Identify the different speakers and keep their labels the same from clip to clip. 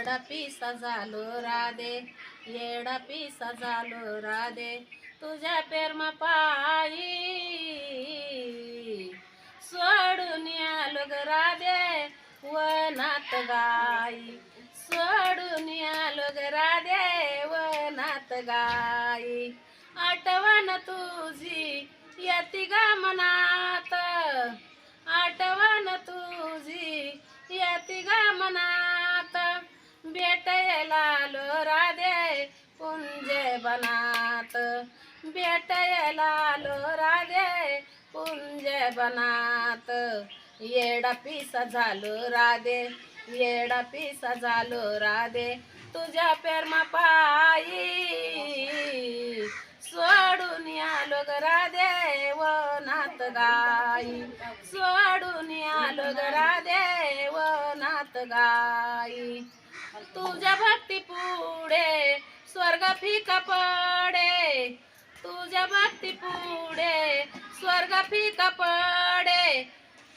Speaker 1: येडा पिसा झालो राधे येडा पिसा झालो राधे तुझ्या पेरमा पायी सोडून आलो ग राधे वनात गाई. सोडून आलो ग राधे वनात गाई. आठवण तुझी यती ग मनात आठवण भेटायला राधे पुंजे बनात. भेटायला आलो राधे पुंजे बनात. येडा पिसा झालो राधे येडा पिसा झालो राधे. तुझ्या पेरमा पायी सोडून आलो ग राधे वनात गाई. सोडून गाई. तुझ्या भक्ती पुढे स्वर्ग फिका पडे. तुझ्या भक्ती पुढे स्वर्ग फिका पडे.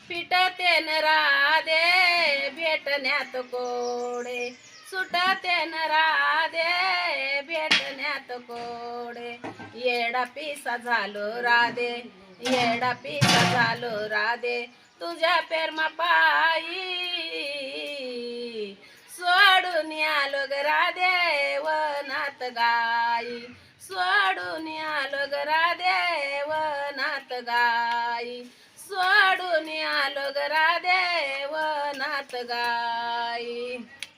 Speaker 1: पिटते न राधे भेटण्यात कोडे. सुटते न राधे भेटण्यात कोडे. येडा पिसा झालो राधे येडा पिसा झालो राधे. तुझ्या पेरमा पायी सोडून आलो ग राधे गाई. सोडून आलो ग राधे नात गाई. सोडून आलो ग राधे गाई.